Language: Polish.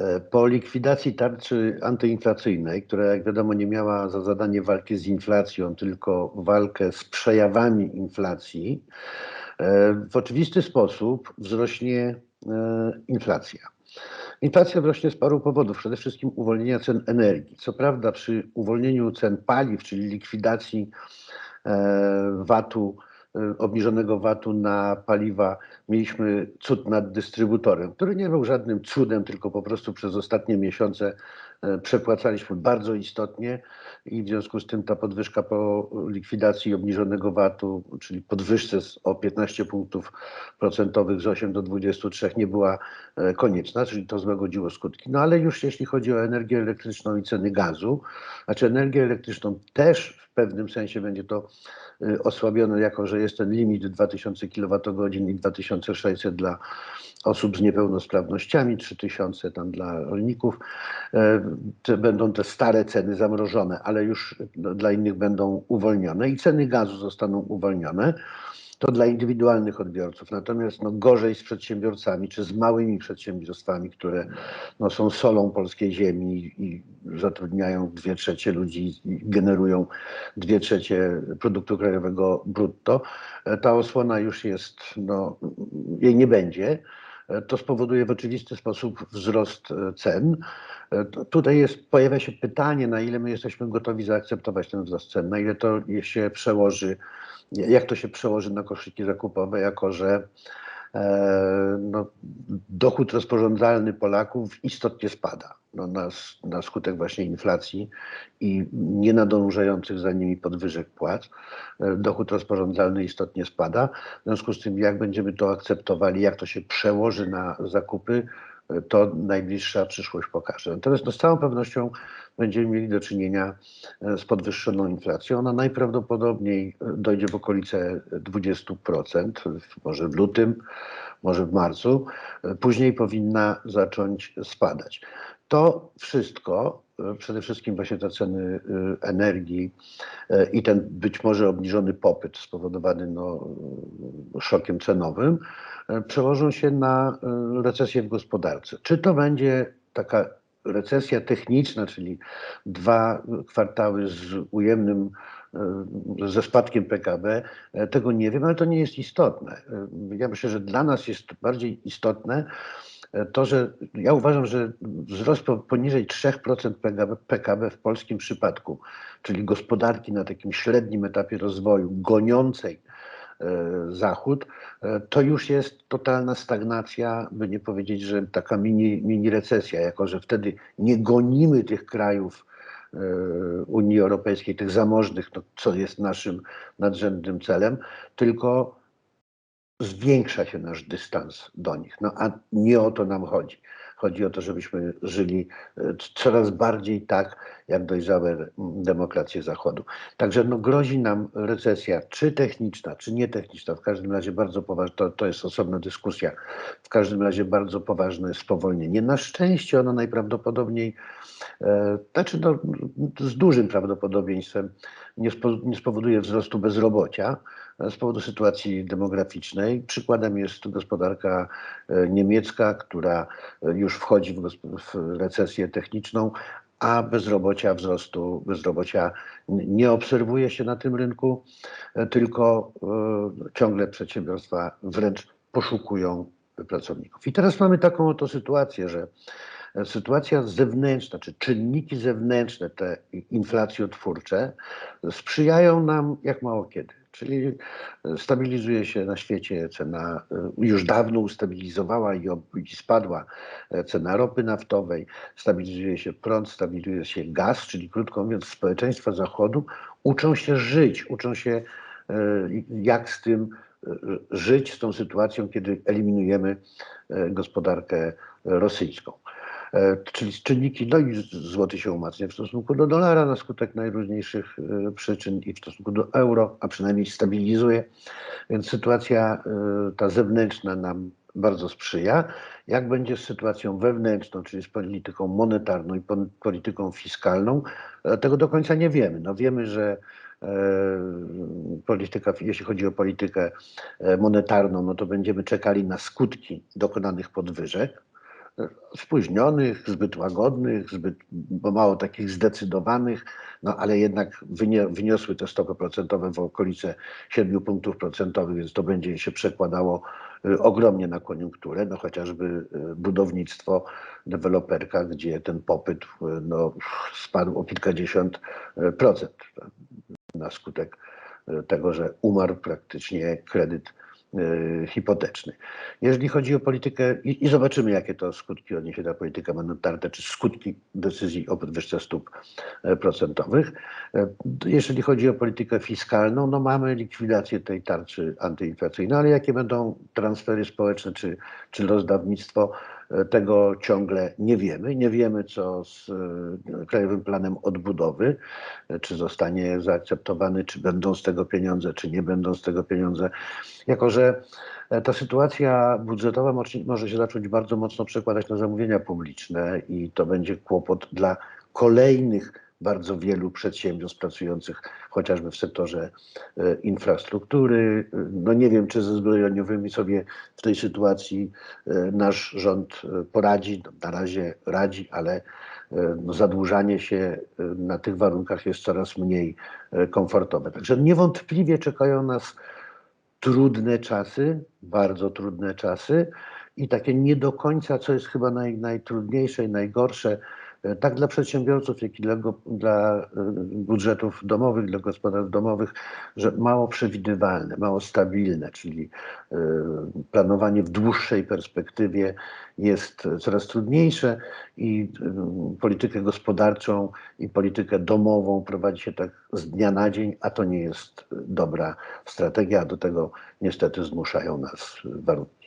E, po likwidacji tarczy antyinflacyjnej, która jak wiadomo nie miała za zadanie walki z inflacją, tylko walkę z przejawami inflacji, e, w oczywisty sposób wzrośnie e, inflacja. Inflacja wzrośnie z paru powodów. Przede wszystkim uwolnienia cen energii. Co prawda, przy uwolnieniu cen paliw, czyli likwidacji VAT-u, obniżonego VAT-u na paliwa, mieliśmy cud nad dystrybutorem, który nie był żadnym cudem, tylko po prostu przez ostatnie miesiące e, przepłacaliśmy bardzo istotnie i w związku z tym ta podwyżka po likwidacji obniżonego VAT-u, czyli podwyżce o 15 punktów procentowych z 8 do 23 nie była e, konieczna, czyli to złagodziło skutki. No ale już jeśli chodzi o energię elektryczną i ceny gazu, znaczy energię elektryczną też w pewnym sensie będzie to Y, osłabione, jako że jest ten limit 2000 kWh i 2600 dla osób z niepełnosprawnościami, 3000 tam dla rolników. Te będą te stare ceny zamrożone, ale już dla innych będą uwolnione i ceny gazu zostaną uwolnione to dla indywidualnych odbiorców. Natomiast no, gorzej z przedsiębiorcami czy z małymi przedsiębiorstwami, które no, są solą polskiej ziemi i zatrudniają dwie trzecie ludzi i generują dwie trzecie produktu krajowego brutto. E, ta osłona już jest, no, jej nie będzie. E, to spowoduje w oczywisty sposób wzrost e, cen. Tutaj jest, pojawia się pytanie, na ile my jesteśmy gotowi zaakceptować ten wzrost cen, na ile to się przełoży jak to się przełoży na koszyki zakupowe, jako że e, no, dochód rozporządzalny Polaków istotnie spada no, na, na skutek właśnie inflacji i nienadążających za nimi podwyżek płac. E, dochód rozporządzalny istotnie spada. W związku z tym, jak będziemy to akceptowali, jak to się przełoży na zakupy, to najbliższa przyszłość pokaże. Natomiast no, z całą pewnością będziemy mieli do czynienia e, z podwyższoną inflacją. Ona najprawdopodobniej e, dojdzie w okolice 20%, może w lutym, może w marcu. E, później powinna zacząć spadać. To wszystko, przede wszystkim właśnie te ceny energii i ten być może obniżony popyt spowodowany no, szokiem cenowym, przełożą się na recesję w gospodarce. Czy to będzie taka recesja techniczna, czyli dwa kwartały z ujemnym, ze spadkiem PKB, tego nie wiem, ale to nie jest istotne. Ja myślę, że dla nas jest bardziej istotne to, że ja uważam, że wzrost poniżej 3% PKB, PKB w polskim przypadku, czyli gospodarki na takim średnim etapie rozwoju, goniącej E, Zachód, e, to już jest totalna stagnacja, by nie powiedzieć, że taka mini, mini recesja, jako że wtedy nie gonimy tych krajów e, Unii Europejskiej, tych zamożnych, no, co jest naszym nadrzędnym celem, tylko zwiększa się nasz dystans do nich. No a nie o to nam chodzi. Chodzi o to, żebyśmy żyli e, coraz bardziej tak, jak dojrzałe demokracje Zachodu. Także no, grozi nam recesja, czy techniczna, czy nietechniczna, w każdym razie bardzo poważna, to, to jest osobna dyskusja, w każdym razie bardzo poważne spowolnienie. Na szczęście ono najprawdopodobniej, e, znaczy no, z dużym prawdopodobieństwem nie, spo, nie spowoduje wzrostu bezrobocia, z powodu sytuacji demograficznej. Przykładem jest gospodarka e, niemiecka, która e, już wchodzi w, w recesję techniczną, a bezrobocia, wzrostu bezrobocia nie obserwuje się na tym rynku, e, tylko ciągle przedsiębiorstwa wręcz poszukują pracowników. I teraz mamy taką oto sytuację, że sytuacja zewnętrzna, czy czynniki zewnętrzne, te inflacjotwórcze, sprzyjają nam jak mało kiedy. Czyli stabilizuje się na świecie cena, już dawno ustabilizowała i, spadła cena ropy naftowej, stabilizuje się prąd, stabilizuje się gaz, czyli krótko mówiąc, społeczeństwa Zachodu uczą się żyć, uczą się e, jak z tym e, żyć, z tą sytuacją, kiedy eliminujemy e, gospodarkę rosyjską. E, czyli czynniki, no i złoty się umacnia w stosunku do dolara na skutek najróżniejszych e, przyczyn i w stosunku do euro, a przynajmniej stabilizuje. Więc sytuacja e, ta zewnętrzna nam bardzo sprzyja. Jak będzie z sytuacją wewnętrzną, czyli z polityką monetarną i polityką fiskalną, tego do końca nie wiemy. No wiemy, że polityka, jeśli chodzi o politykę monetarną, no to będziemy czekali na skutki dokonanych podwyżek spóźnionych, zbyt łagodnych, zbyt bo mało takich zdecydowanych, no ale jednak wyniosły te stopy procentowe w okolice 7 punktów procentowych, więc to będzie się przekładało y, ogromnie na koniunkturę, no chociażby y, budownictwo, deweloperka, gdzie ten popyt y, no, spadł o kilkadziesiąt procent na skutek tego, że umarł praktycznie kredyt hipoteczny. Jeżeli chodzi o politykę, i, i zobaczymy, jakie to skutki odniesie ta polityka monetarna, czy skutki decyzji o podwyżce stóp e, procentowych. E, Jeżeli chodzi o politykę fiskalną, no mamy likwidację tej tarczy antyinflacyjnej, ale jakie będą transfery społeczne czy, czy rozdawnictwo, e, tego ciągle nie wiemy. Nie wiemy, co z e, Krajowym Planem Odbudowy, e, czy zostanie zaakceptowany, czy będą z tego pieniądze, czy nie będą z tego pieniądze. Jako, że e, ta sytuacja budżetowa może się zacząć bardzo mocno przekładać na zamówienia publiczne i to będzie kłopot dla kolejnych bardzo wielu przedsiębiorstw pracujących chociażby w sektorze e, infrastruktury. No nie wiem, czy ze zbrojeniowymi sobie w tej sytuacji e, nasz rząd e, poradzi. No, Na razie radzi, ale no, zadłużanie się na tych warunkach jest coraz mniej komfortowe. Także niewątpliwie czekają nas trudne czasy, bardzo trudne czasy i takie nie do końca, co jest chyba naj, najtrudniejsze i najgorsze, tak dla przedsiębiorców, jak i dla, dla e, budżetów domowych, dla gospodarstw domowych, że mało przewidywalne, mało stabilne, czyli e, planowanie w dłuższej perspektywie jest coraz trudniejsze i e, politykę gospodarczą i politykę domową prowadzi się tak z dnia na dzień, a to nie jest dobra strategia, do tego niestety zmuszają nas warunki.